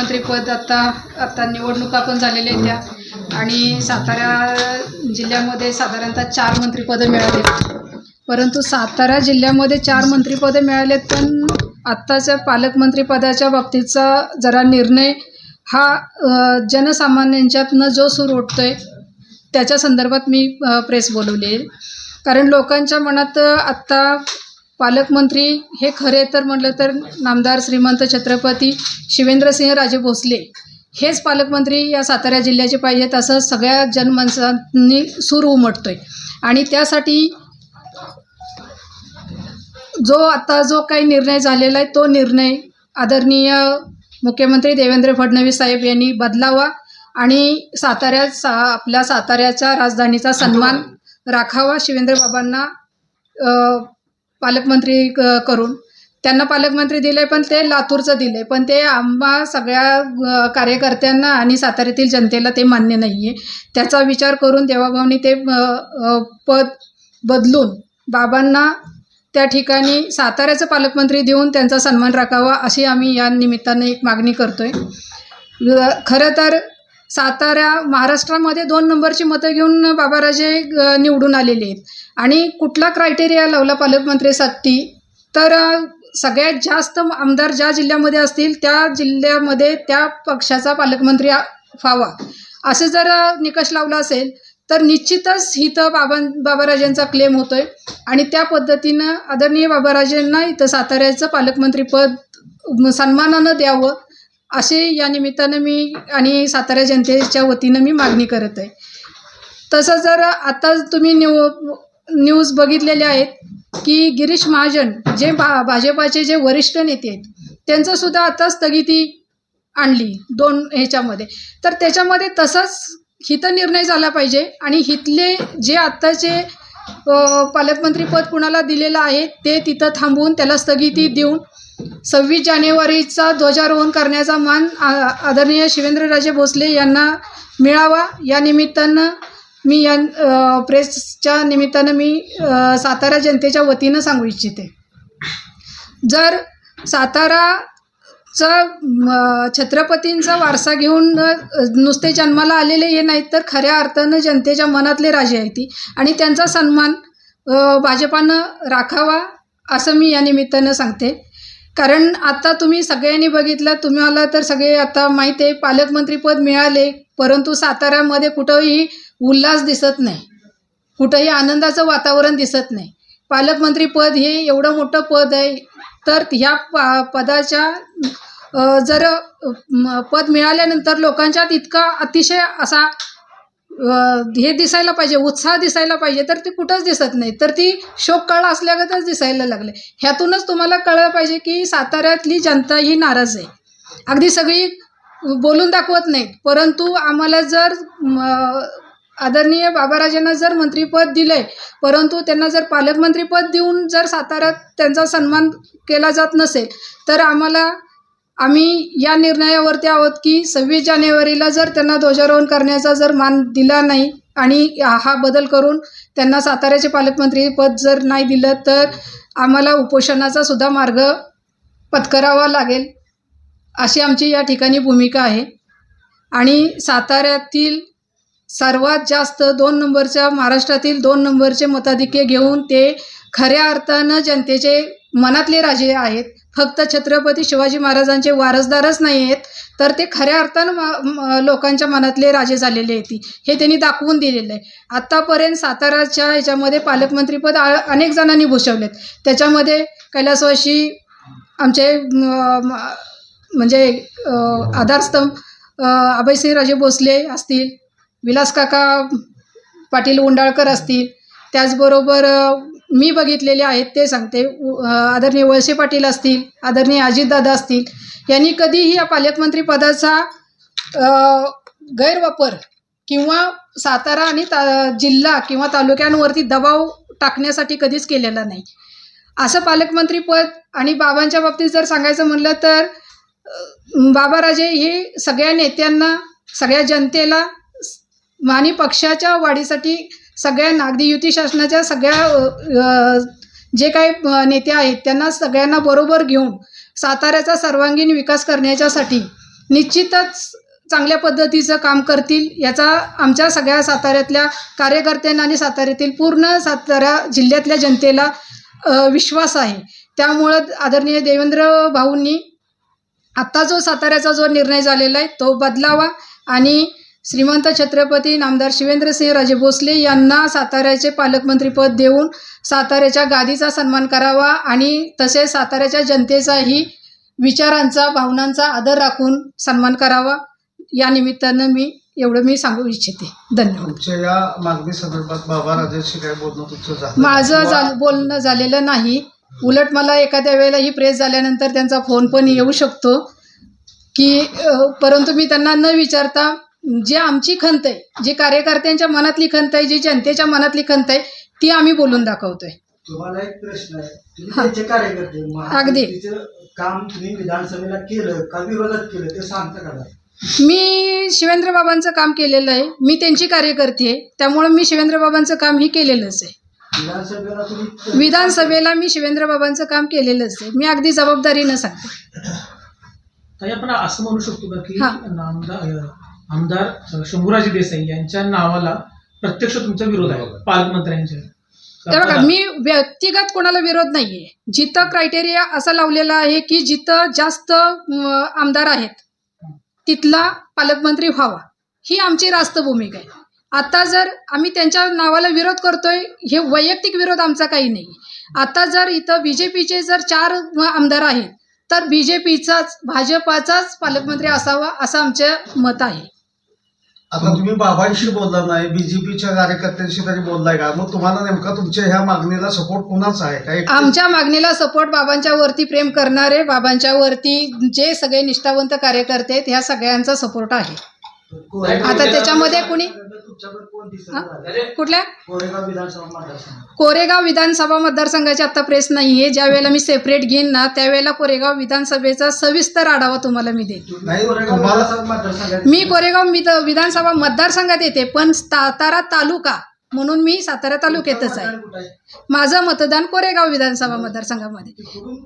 पालकमंत्रीपद आता आता निवडणुका पण झालेल्या आहेत त्या. आणि सातारा जिल्ह्यामध्ये साधारणतः चार मंत्रिपदं मिळाली. परंतु सातारा जिल्ह्यामध्ये चार मंत्रिपदं मिळालेत पण आत्ताच्या पालकमंत्रीपदाच्या बाबतीतचा जरा निर्णय हा जनसामान्यांच्यातनं जो सूर आहे त्याच्या संदर्भात मी प्रेस बोलवली आहे. कारण लोकांच्या मनात आत्ता पालकमंत्री हे खरे तर म्हटलं तर नामदार श्रीमंत छत्रपती शिवेंद्रसिंह राजे भोसले. हेच पालकमंत्री या सातारा जिल्ह्याचे पाहिजेत असं सगळ्या जनमानसांनी सूर उमटतोय. आणि त्यासाठी जो आता जो काही निर्णय झालेला आहे तो निर्णय आदरणीय मुख्यमंत्री देवेंद्र फडणवीस साहेब यांनी बदलावा आणि साताऱ्यात सा आपल्या साताऱ्याच्या राजधानीचा सन्मान राखावा. शिवेंद्र बाबांना पालकमंत्री क- करून. त्यांना पालकमंत्री दिले पण ते लातूरचं दिले पण ते आम्हा सगळ्या कार्यकर्त्यांना आणि साताऱ्यातील जनतेला ते मान्य नाही आहे त्याचा विचार करून देवाभाऊनी ते पद बदलून बाबांना त्या ठिकाणी साताऱ्याचं पालकमंत्री देऊन त्यांचा सन्मान राखावा अशी आम्ही या निमित्ताने एक मागणी करतो आहे खरं तर सातारा महाराष्ट्रामध्ये दोन नंबरची मतं घेऊन बाबाराजे निवडून आलेले आहेत. आणि कुठला क्रायटेरिया लावला पालकमंत्रीसाठी तर सगळ्यात जास्त आमदार ज्या जिल्ह्यामध्ये असतील त्या जिल्ह्यामध्ये त्या पक्षाचा पालकमंत्री व्हावा. असं जर निकष लावला असेल तर निश्चितच इथं बाबा बाबाराजेंचा क्लेम होतोय. आणि त्या पद्धतीनं आदरणीय बाबाराजेंना इथं साताऱ्याचं पालकमंत्रीपद सन्मानानं द्यावं असे या निमित्तानं मी आणि सातारा जनतेच्या वतीनं मी मागणी करत आहे. तसं जर आता तुम्ही न्यू न्यूज बघितलेले आहेत की गिरीश महाजन जे भा भाजपाचे जे वरिष्ठ नेते आहेत त्यांचं सुद्धा आता स्थगिती आणली दोन ह्याच्यामध्ये. तर त्याच्यामध्ये तसंच हिथं निर्णय झाला पाहिजे आणि हिथले जे आत्ताचे पालकमंत्रीपद कुणाला दिलेलं आहे ते तिथं थांबवून त्याला स्थगिती देऊन सव्वीस जानेवारीचा ध्वजारोहण करण्याचा मान आ- आदरणीय शिवेंद्रराजे भोसले यांना मिळावा. या निमित्तानं मी या प्रेसच्या निमित्तानं मी सातारा जनतेच्या वतीनं सांगू इच्छिते. जर साताराचा छत्रपतींचा वारसा घेऊन नुसते जन्माला आलेले हे नाहीत तर खऱ्या अर्थानं जनतेच्या मनातले राजे आहेत ती. आणि त्यांचा सन्मान भाजपानं राखावा असं मी या निमित्तानं सांगते. कारण आता तुम्ही सगळ्यांनी बघितलं तुम्हाला तर सगळे आता माहीत आहे पालकमंत्रीपद मिळाले परंतु साताऱ्यामध्ये कुठंही उल्हास दिसत नाही. कुठंही आनंदाचं वातावरण दिसत नाही. पालकमंत्रीपद हे एवढं मोठं पद आहे तर ह्या पा पदाच्या जर पद मिळाल्यानंतर लोकांच्यात इतका अतिशय असा हे दिसायला पाहिजे उत्साह दिसायला पाहिजे तर ती कुठंच दिसत नाही. तर ती शोक कळ असल्यागतच दिसायला लागले. ह्यातूनच तुम्हाला कळलं पाहिजे की साताऱ्यातली जनता ही नाराज आहे. अगदी सगळी बोलून दाखवत नाहीत. परंतु आम्हाला जर आदरणीय बाबाराजांना जर मंत्रीपद आहे परंतु त्यांना जर पालकमंत्रीपद देऊन जर साताऱ्यात त्यांचा सन्मान केला जात नसेल तर आम्हाला आम्ही या निर्णयावरती आहोत की सव्वीस जानेवारीला जर त्यांना ध्वजारोहण करण्याचा जर मान दिला नाही आणि हा बदल करून त्यांना साताऱ्याचे पालकमंत्री पद जर नाही दिलं तर आम्हाला उपोषणाचा सुद्धा मार्ग पत्करावा लागेल अशी आमची या ठिकाणी भूमिका आहे. आणि साताऱ्यातील सर्वात जास्त दोन नंबरच्या महाराष्ट्रातील दोन नंबरचे मताधिक्य घेऊन ते खऱ्या अर्थानं जनतेचे मनातले राजे आहेत. फक्त छत्रपती शिवाजी महाराजांचे वारसदारच नाही आहेत तर ते खऱ्या अर्थानं म- लोकांच्या मनातले राजे झालेले आहेत. हे त्यांनी दाखवून दिलेलं आहे. आत्तापर्यंत साताराच्या ह्याच्यामध्ये पालकमंत्रीपद अनेक जणांनी भूषवलेत. त्याच्यामध्ये कैलासवाशी आमचे म्हणजे आधारस्तंभ अ, अभयसिंहराजे भोसले असतील विलास काका पाटील उंडाळकर असतील त्याचबरोबर मी बघितलेले आहेत ते सांगते. आदरणीय वळसे पाटील असतील आदरणीय अजितदादा असतील यांनी कधीही या पालकमंत्री पदाचा गैरवापर किंवा सातारा आणि ता जिल्हा किंवा तालुक्यांवरती दबाव टाकण्यासाठी कधीच केलेला नाही. असं पालकमंत्रीपद आणि बाबांच्या बाबतीत जर सांगायचं म्हणलं तर बाबाराजे हे सगळ्या नेत्यांना सगळ्या जनतेला आणि पक्षाच्या वाढीसाठी सगळ्यांना अगदी युती शासनाच्या सगळ्या जे काही नेते आहेत त्यांना सगळ्यांना बरोबर घेऊन साताऱ्याचा सर्वांगीण विकास करण्याच्यासाठी निश्चितच चांगल्या पद्धतीचं काम करतील याचा आमच्या सगळ्या साताऱ्यातल्या कार्यकर्त्यांना आणि साताऱ्यातील पूर्ण सातारा जिल्ह्यातल्या जनतेला विश्वास आहे. त्यामुळं आदरणीय देवेंद्र भाऊंनी आत्ता जो साताऱ्याचा जो निर्णय झालेला आहे तो बदलावा आणि श्रीमंत छत्रपती नामदार शिवेंद्रसिंह राजे भोसले यांना साताऱ्याचे पालकमंत्रीपद देऊन साताऱ्याच्या गादीचा सन्मान करावा आणि तसेच साताऱ्याच्या जनतेचाही विचारांचा भावनांचा आदर राखून सन्मान करावा. या निमित्तानं मी एवढं मी सांगू इच्छिते. धन्यवाद. माझं बोलणं झालेलं नाही. उलट मला एखाद्या वेळेला ही प्रेस झाल्यानंतर त्यांचा फोन पण येऊ शकतो. की परंतु मी त्यांना न विचारता जी आमची खंत आहे जी कार्यकर्त्यांच्या मनातली खंत आहे जी जनतेच्या मनातली खंत आहे ती आम्ही बोलून दाखवतोय तुम्हाला एक प्रश्न आहे तुम्ही हा. त्यांचे कार्यकर्ते. महायुतीचं काम तुम्ही विधानसभेला केलं का विरोधात केलं ते सांगता का जरा? मी शिवेंद्र बाबांचं काम केलेलं आहे मी त्यांची कार्यकर्ती आहे त्यामुळं मी शिवेंद्र बाबांचं काम ही केलेलंच आहे विधानसभेला तुम्ही विधानसभेला मी शिवेंद्र बाबांचं काम केलेलंच आहे मी अगदी जबाबदारीनं सांगते ताई आपण असं म्हणू शकतो का की हा. अ, आमदार शंभूराजे देसाई यांच्या नावाला प्रत्यक्ष तुमचा विरोध आहे पालकमंत्र्यांच्या. ते बघा मी व्यक्तिगत कोणाला विरोध नाहीये. जिथं क्रायटेरिया असा लावलेला आहे की जिथं जास्त आमदार आहेत तिथला पालकमंत्री व्हावा. ही आमची रास्त भूमिका आहे. आता जर आम्ही त्यांच्या नावाला विरोध करतोय हे वैयक्तिक विरोध आमचा काही नाही. आता जर इथं बी जे पीचे जर चार आमदार आहेत तर बी जे पीचाच भाजपाचाच पालकमंत्री असावा असं आमचं मत आहे. आता तुम्ही बाबांशी बोलला नाही बीजेपीच्या कार्यकर्त्यांशी तरी बोललाय का? मग तुम्हाला नेमका तुमच्या ह्या मागणीला सपोर्ट कुणाचा आहे? काय आमच्या मागणीला सपोर्ट बाबांच्या वरती प्रेम करणारे बाबांच्या वरती जे सगळे निष्ठावंत कार्यकर्ते आहेत ह्या सगळ्यांचा सपोर्ट आहे? आता त्याच्यामध्ये कुणी हा? कुठल्या? कोरेगाव विधानसभा मतदारसंघ. कोरेगाव विधानसभा मतदारसंघाची आता प्रेस नाही आहे ज्या वेळेला मी सेपरेट घेईन ना त्यावेळेला कोरेगाव विधानसभेचा सविस्तर आढावा तुम्हाला मी देईन. नाही, कोरेगाव तुम्हाला- विधानसभा मतदारसंघात मी कोरेगाव विध- विधानसभा मतदारसंघात येते पण सातारा तालुका म्हणून मी सातारा तालुक्यातच आहे. मतदान कुठं आहे? माझं मतदान कोरेगाव विधानसभा मतदारसंघामध्ये. तिकडून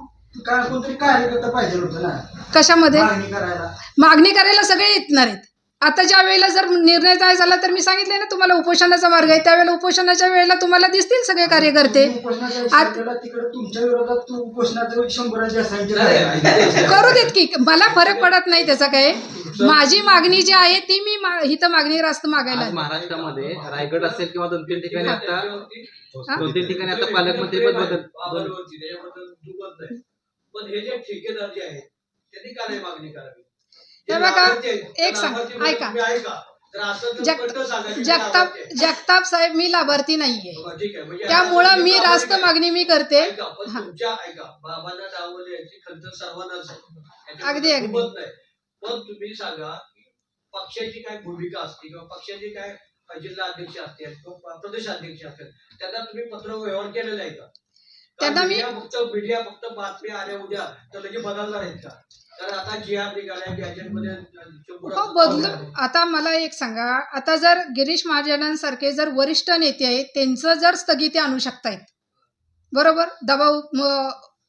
काय कोणतरी कार्यकर्ता पाहिजे होतं ना? कशामध्ये? मागणी करायला. मागणी करायला सगळे येणार आहेत. आता ज्या वेळेला जर निर्णय नाही झाला तर मी सांगितले ना तुम्हाला उपोषणाचा मार्ग आहे. त्यावेळेला उपोषणाच्या वेळेला तुम्हाला दिसतील सगळे कार्यकर्ते. तुम्ही उपोषणाच्या आत- विषयाला तिकडे तुमच्या विरोधात तू उपोषणाचं शंभराचे असायचे करू देत की मला फरक पडत नाही त्याचा काय. माझी मागणी जी आहे ती मी मा- इथं मागणी रास्त मागायला आज. महाराष्ट्रामध्ये रायगड असेल किंवा दोन तीन ठिकाणी आता हा? दोन तीन ठिकाणी आता पालकमंत्री पद बदल पण हे जे ठेकेदार जे आहेत त्यांनी का नाही मागणी करावी? हे बघा, एक सांग, ऐका. जग- की जगताप. जगताप साहेब मी लाभार्थी नाहीये. आहे म्हणजे त्यामुळं मी रास्त मागणी मी करते. हा. अगदी, अगदी. पण तुम्ही सांगा पक्षाची काय भूमिका असते किंवा पक्षाचे काय जिल्हा अध्यक्ष असतील किंवा प्रदेश अध्यक्ष असतील त्यांना तुम्ही पत्र व्यवहार केलेला आहे का? त्यांना मी- फक्त मीडिया फक्त बातम्या आल्या उद्या तर लगेच बदलणार आहेत का? हो बदलू. आता मला एक सांगा. आता जर गिरीश महाजनांसारखे जर वरिष्ठ नेते आहेत त्यांचं जर स्थगिती आणू शकतायत बरोबर? दबाव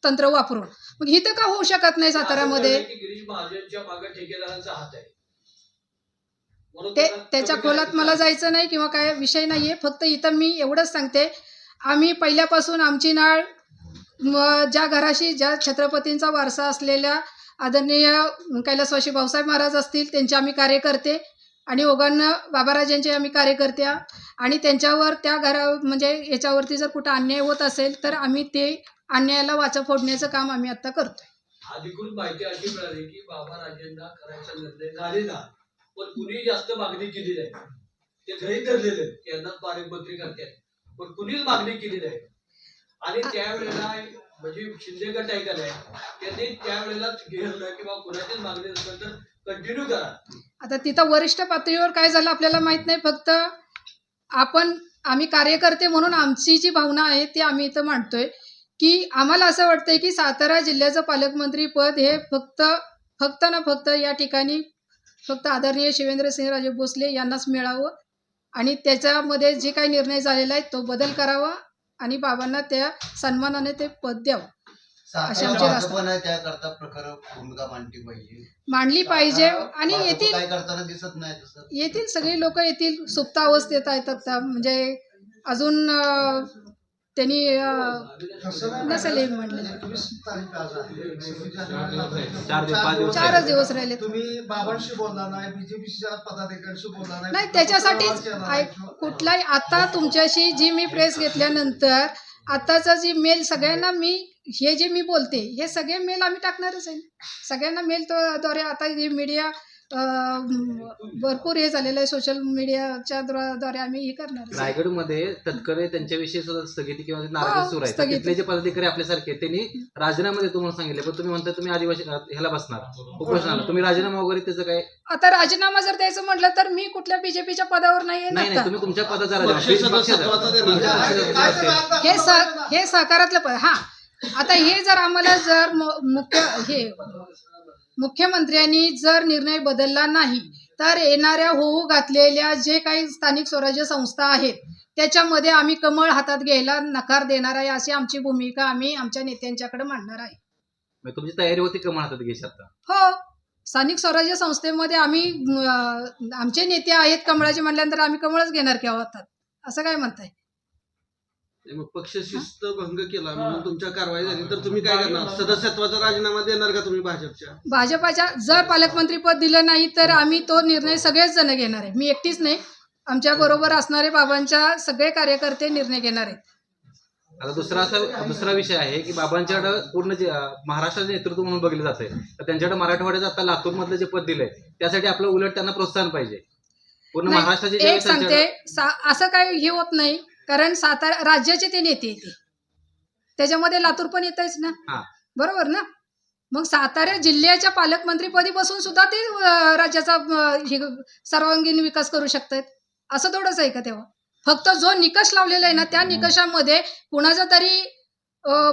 तंत्र वापरून. मग इथं का होऊ शकत नाही साताऱ्यामध्ये असं झालंय की गिरीश महाजनच्या मागे ठेकेदारांचा हात आहे. म्हणून ते त्याच्या खोलात मला जायचं नाही किंवा काय विषय नाही आहे फक्त इथं मी एवढंच सांगते. आम्ही पहिल्यापासून आमची नाळ ज्या घराशी ज्या छत्रपतींचा वारसा असलेल्या आदरणीय कैलासवासी भाऊसाहेब महाराज असतील त्यांचे आम्ही कार्यकर्ते आणि ओगांना बाबाराजांचे आम्ही कार्यकर्ते आ- आणि त्यांच्यावर त्या घरा म्हणजे याच्यावरती जर कुठं अन्याय होत असेल तर आम्ही ते अन्यायाला वाचा फोडण्याचं काम आम्ही आता करतोय. अधिकृत माहिती अशी मिळाली की बाबा राजेंना करायचा निर्णय झालेला पण कुणी जास्त मागणी केली नाही. ते गृहीत धरलेले यांना करतात पण कुणीच मागणी केली नाही. आणि त्यावेळेला म्हणजे शिंदे गट आहे. त्यांनी त्यावेळेलाच घेरलं किंवा कुणाचीच मागणी नसेल तर कंटिन्यू करा. आता तिथं वरिष्ठ पातळीवर काय झालं आपल्याला माहीत नाही फक्त आपण आम्ही कार्यकर्ते म्हणून आमची जी भावना आहे ती आम्ही इथं मांडतोय की आम्हाला असं वाटतंय की सातारा जिल्ह्याचं पालकमंत्री पद हे फक्त फक्त ना फक्त या ठिकाणी फक्त आदरणीय शिवेंद्रसिंहराजे भोसले यांनाच मिळावं आणि त्याच्यामध्ये जे काही निर्णय झालेला आहे तो बदल करावा. आणि बाबांना त्या सन्मानाने ते पद द्यावं. अशी आमची रास्त पण आहे त्याकरता प्रखर भूमिका मांडली पाहिजे. मांडली पाहिजे आता आणि येथील काय करताना दिसत नाही तसं. येथील सगळी लोक येथील सुप्त अवस्थेत आहेत आता म्हणजे अजून अं, त्यांनी नसेल हे दिवस चारच दिवस राहिले. तुम्ही बाबांशी बोलला नाही बीजेपीच्या पदाधिकाऱ्यांशी बोलला त्याच्यासाठीच. ऐक- कुठलाही आता तुमच्याशी जी मी प्रेस घेतल्यानंतर आताचा जी मेल सगळ्यांना मी हे जे मी बोलते हे सगळे मेल आम्ही टाकणारच आहे सगळ्यांना मेल द्वारे आता हे मीडिया भरपूर हे झालेलं आहे सोशल मीडियाच्या द्वा- द्वारे आम्ही हे करणार आहे. रायगडमध्ये तत्करे त्यांच्याविषयी सुद्धा स्थगिती किंवा नाराजी सुरू आहे तर स्थगिती. तिथले जे पदाधिकारी आपल्यासारखे त्यांनी राजीनामा देतो म्हणून सांगितले पण तुम्ही म्हणता तुम्ही आदिवासी ह्याला बसणार उपोषणाला तुम्ही राजीनामा वगैरे त्याचं काय आता राजीनामा जर द्यायचं म्हटलं तर मी कुठल्या बीजेपीच्या पदावर नाही नाही तुम्ही तुमच्या पदाचा राजीनामा पक्ष. सदस्यत्वाचा पक्षाचा असेल. हे स हे सहकारातलं पद हा आता हे जर आम्हाला जर मु- मुख्य हे मुख्यमंत्र्यांनी जर निर्णय बदलला नाही तर येणाऱ्या होऊ घातलेल्या जे काही स्थानिक स्वराज्य संस्था आहेत त्याच्यामध्ये आम्ही कमळ हातात घ्यायला नकार देणार आहे अशी आमची भूमिका आम्ही आमच्या नेत्यांच्याकडे मांडणार आहे. म्हणजे तुमची तयारी होती कमळ हातात घ्यायची आता? हो. स्थानिक स्वराज्य संस्थेमध्ये आम्ही अं, आमचे नेते आहेत कमळाचे म्हटल्यानंतर आम्ही कमळच घेणार किंवा हातात असं काय म्हणताय? मग पक्ष शिस्त भंग केला म्हणून तुमच्या कारवाई झाली. तर तुम्ही काय करणार? सदस्यत्वाचा राजीनामा देणार का तुम्ही भाजपच्या? भाजपाच्या जर पालकमंत्रीपद दिलं नाही तर आम्ही तो निर्णय सगळेच जण घेणार आहे. मी एकटीच नाही. आमच्या बरोबर असणारे बाबांच्या सगळे कार्यकर्ते निर्णय घेणार आहेत. आता दुसरा असा दुसरा विषय आहे की बाबांच्याकडे पूर्ण जे अं, महाराष्ट्राचे नेतृत्व म्हणून बघितलं जाते तर त्यांच्याकडे मराठवाड्याचं आता लातूर मधलं जे पद दिलंय त्यासाठी आपलं उलट त्यांना प्रोत्साहन पाहिजे. पूर्ण नाही, महाराष्ट्राचे एक सांगते. सा- असं काय हे होत नाही. कारण सातारा राज्याचे ते नेते येते त्याच्यामध्ये लातूर पण येतच ना? हा. बरोबर ना? मग सातारा जिल्ह्याच्या पालकमंत्रीपदी बसून सुद्धा ते राज्याचा सर्वांगीण विकास करू शकतात. असं थोडंच आहे का तेव्हा? फक्त जो निकष लावलेला आहे ना त्या निकषामध्ये कुणाचा तरी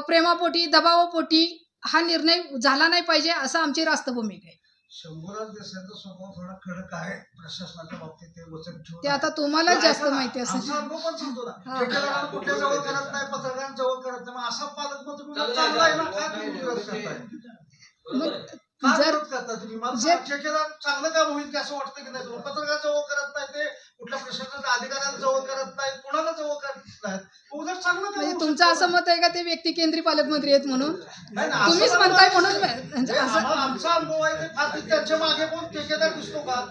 प्रेमापोटी दबावापोटी हा निर्णय झाला नाही पाहिजे असं आमची रास्त भूमिका आहे. शंभूराज देसाईचा स्वभाव थोडा कडक आहे प्रशासनाच्या बाबतीत ते वचन ठेवून ते आता तुम्हाला जास्त माहिती आमचा असेल अनुभव पण सांगतो ना. हा. ठेकेदारांना कुठल्या जवळ करत नाही पत्रकारांना जवळ करत नाही. मग असा पालकमंत्री तुम्ही चांगला आहे ना. काय तुम्ही विरोध करताय? मग का जर विरोध करता तुम्ही? मला ठेकेदार चांगलं काम होईल की असं वाटतं की नाही? पत्रकार जवळ करत नाही ते कुठल्या प्रशासनाच्या अधिकाऱ्यांना जवळ करत नाहीत कोणाला जवळ करत नाहीत? म्हणजे तुमचं असं. मत आहे का ते व्यक्ती केंद्रीय पालकमंत्री आहेत म्हणून? नाही, नाही, असं तुम्हीच म्हणताय म्हणून म्हणजे असं आम्हाला आमचा अनुभव आहे ते फार त्यांच्या मागे कोण ठेकेदार दिसतो का?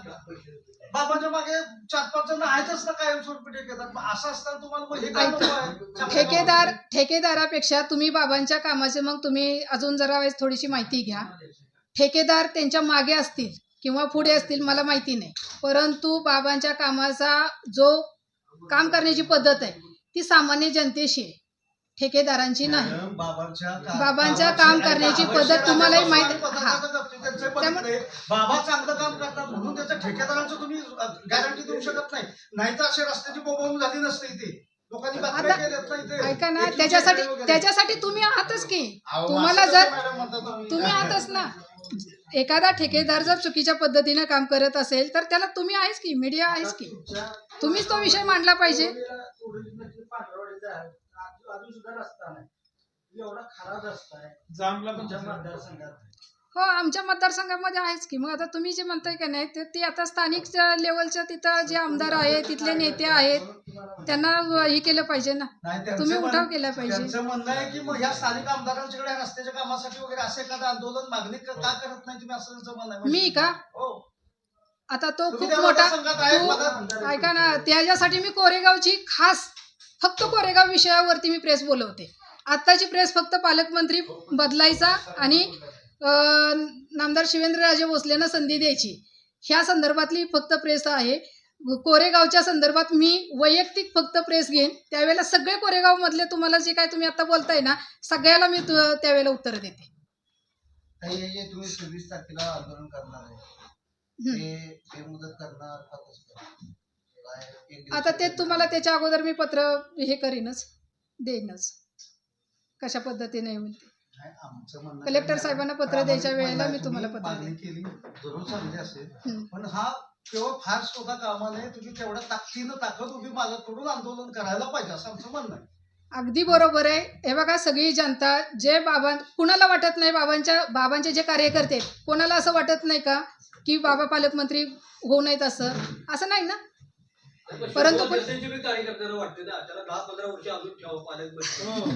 बाबांच्या मागे चार पाच जण आहेतच ना कायमस्वरूपी ठेकेदार. मग असं असताना तुम्हाला मग हे काय ऐका. नको आहे? चांगलं ठेकेदार ठेकेदारापेक्षा तुम्ही बाबांच्या कामाचे मग तुम्ही अजून जरा वेळेस थोडीशी माहिती घ्या. ठेकेदार त्यांच्या मागे असतील किंवा पुढे असतील मला माहिती नाही. परंतु बाबांच्या कामाचा जो काम करण्याची पद्धत आहे ती सामान्य जनतेशी आहे ठेकेदारांची नाही बाबांच्या काम करण्याची पद्धत तुम्हालाही माहीत हा. त्यामुळे-. बाबा चांगलं काम करतात म्हणून त्याच्या ठेकेदारांचं तुम्ही गॅरंटी देऊ शकत नाही नाहीतर अशी रस्त्याची बोंबावून झाली नसते इथे आता. ऐका ना त्याच्यासाठी. त्याच्यासाठी तुम्ही आहातच की तुम्हाला जर? तुम्ही आहातच ना एखादा ठेकेदार जर चुकीच्या पद्धतीने काम करत असेल तर त्याला तुम्ही आहेस की मीडिया आहेस की? तुम्हीच तो विषय मांडला पाहिजे. एवढा खराब रस्ता आहे जामला पण मतदारसंघात हो आमच्या मतदारसंघामध्ये आहेच की. मग आता तुम्ही जे म्हणताय का नाही ते ते आता स्थानिक लेवलच्या तिथं जे आमदार आहेत तिथले नेते आहेत त्यांना हे केलं पाहिजे ना. तुम्ही उठाव केला पाहिजे. म्हणणं आहे की मग ह्या स्थानिक आमदारांच्याकडे रस्त्याच्या कामासाठी वगैरे असं एखादं आंदोलन मागणी क- का करत नाही तुम्ही असं त्यांचं म्हणणं आहे? मी का? हो. आता तो तुम्ही खूप त्या मोठा मतदारसंघात आहे, तो- मतदार- ऐका ना त्याच्यासाठी मी कोरेगावची खास फक्त कोरेगाव विषयावरती मी प्रेस बोलवते. आत्ताची प्रेस फक्त पालकमंत्री बदलायचा आणि नामदार शिवेंद्रराजे भोसलेंना संधी द्यायची. ह्या संदर्भातली फक्त प्रेस आहे. कोरेगावच्या संदर्भात मी वैयक्तिक फक्त प्रेस घेईन. त्यावेळेला सगळे कोरेगाव मधले तुम्हाला जे काय तुम्ही आता बोलताय ना सगळ्याला मी त्यावेळेला उत्तर देते. तुम्ही सव्वीस तारखेला आंदोलन करणार आहे आता ते तुम्हाला त्याच्या अगोदर मी पत्र हे करीनच देईनच. कशा पद्धतीने होईल. नाही, आमचं म्हणणं कलेक्टर साहेबांना पत्र प्रामाणिक द्यायच्या वेळेला मी आहे, तुम्हाला तुम्ही पत्र मागणी केली जरूर चांगली असेल. पण हा केवळ फार स्वतः कामा नये तुम्ही तेवढ्या ताकदीनं ताकद उभी मालककडून आंदोलन करायला पाहिजे असं आमचं म्हणणं आहे. अगदी बरोबर आहे. हे बघा सगळी जनता जे बाबां कुणाला वाटत नाही बाबांच्या बाबांचे जे कार्यकर्ते आहेत कोणाला असं वाटत नाही का की बाबा पालकमंत्री होऊ नयेत असं? असं नाही ना? परंतु पण- जनतेचे बी कार्यकर्त्यांना वाटते ना त्याला दहा पंधरा वर्ष अजून ठेवा हो.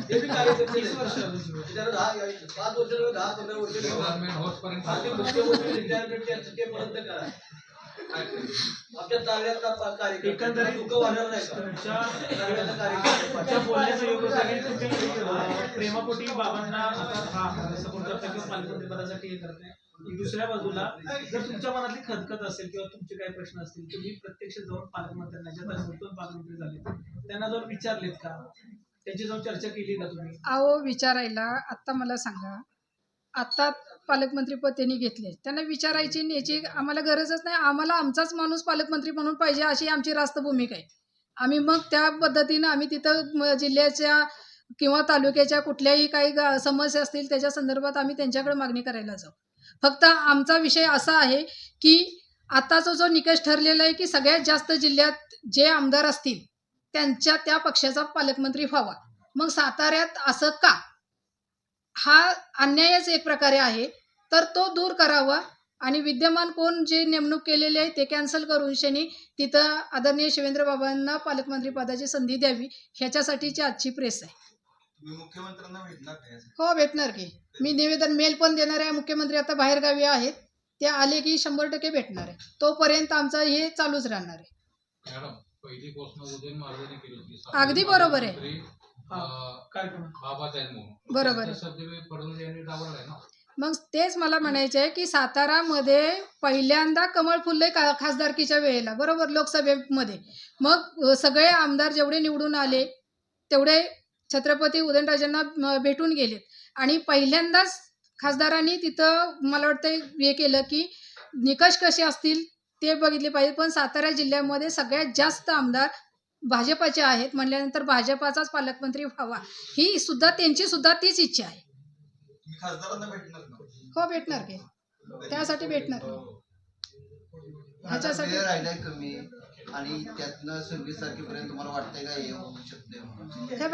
ते बी कार्यकर्ते तीस वर्ष त्याला दहा पाच वर्ष दहा पंधरा वर्ष मुख्यमंत्री रिटायरमेंट त्यापर्यंत करा. आमच्या ताळ्यातला पा- एकंदरीत दुःख वाढणार नाही तुमच्या बोलण्याचा योग प्रेमापोटी बाबांना आता हा सपोर्ट करता किंवा पालकमंत्री पदासाठी हे करताय. की दुसऱ्या बाजूला जर तुमच्या मनातली खदखद असेल किंवा तुमचे काही प्रश्न असतील तुम्ही प्रत्यक्ष जाऊन पालकमंत्र्यांना ज्या तालुक्यातून पालकमंत्री झाले त्यांना जाऊन विचारलेत का? त्यांची जाऊन चर्चा केली का तुम्ही? अहो विचारायला आत्ता मला सांगा. आत्ता पालकमंत्रीपद त्यांनी घेतले. त्यांना विचारायची आणि याची आम्हाला गरजच नाही. आम्हाला आमचाच माणूस पालकमंत्री म्हणून पाहिजे अशी आमची रास्त भूमिका आहे. आम्ही मग त्या पद्धतीनं आम्ही तिथं जिल्ह्याच्या किंवा तालुक्याच्या कुठल्याही काही समस्या असतील त्याच्या संदर्भात आम्ही त्यांच्याकडे मागणी करायला जाऊ. फक्त आमचा विषय असा आहे की आताचा जो निकष ठरलेला आहे की सगळ्यात जास्त जिल्ह्यात जे आमदार असतील त्यांच्या त्या पक्षाचा पालकमंत्री व्हावा. मग साताऱ्यात असं का? हा अन्यायच एक प्रकारे आहे. तर तो दूर करावा. आणि विद्यमान कोण जे नेमणूक केलेले आहे ते कॅन्सल करून शनी तिथं आदरणीय शिवेंद्र बाबांना पालकमंत्री पदाची संधी द्यावी. ह्याच्यासाठीची आजची प्रेस आहे. तुम्ही मुख्यमंत्र्यांना भेटणार काय हो भेटणार की. मी निवेदन मेल पण देणार आहे. मुख्यमंत्री आता बाहेरगावी आहेत. ते आले की शंभर टक्के भेटणार आहे. तोपर्यंत आमचं हे चालूच राहणार आहे. मॅडम पहिली घोषणा उदयन महाराजांनी केली होती. अगदी बरोबर आहे. मंत्री, अं, कार्यक्रम बरोबर आहे. त्याचा सध्या फडणवीस यांनी डावललाय ना? मग तेच मला म्हणायचं आहे की सातारामध्ये पहिल्यांदा कमळ फुलले का खासदारकीच्या वेळेला बरोबर लोकसभेमध्ये. मग अ, सगळे आमदार जेवढे निवडून आले तेवढे छत्रपती उदयनराजेंना भेटून गेलेत. आणि पहिल्यांदाच खासदारांनी तिथं मला वाटतं हे केलं की निकष कसे असतील ते बघितले पाहिजे. पण सातारा जिल्ह्यामध्ये सगळ्यात जास्त आमदार भाजपाचे आहेत. म्हणल्यानंतर भाजपाचाच पालकमंत्री व्हावा. ही सुद्धा त्यांची सुद्धा तीच इच्छा आहे. हो भेटणार की. त्यासाठी भेटणार ह्याच्यासाठी आणि त्यातनं सव्वीस तारखेपर्यंत तुम्हाला वाटतंय का हे होऊ शकते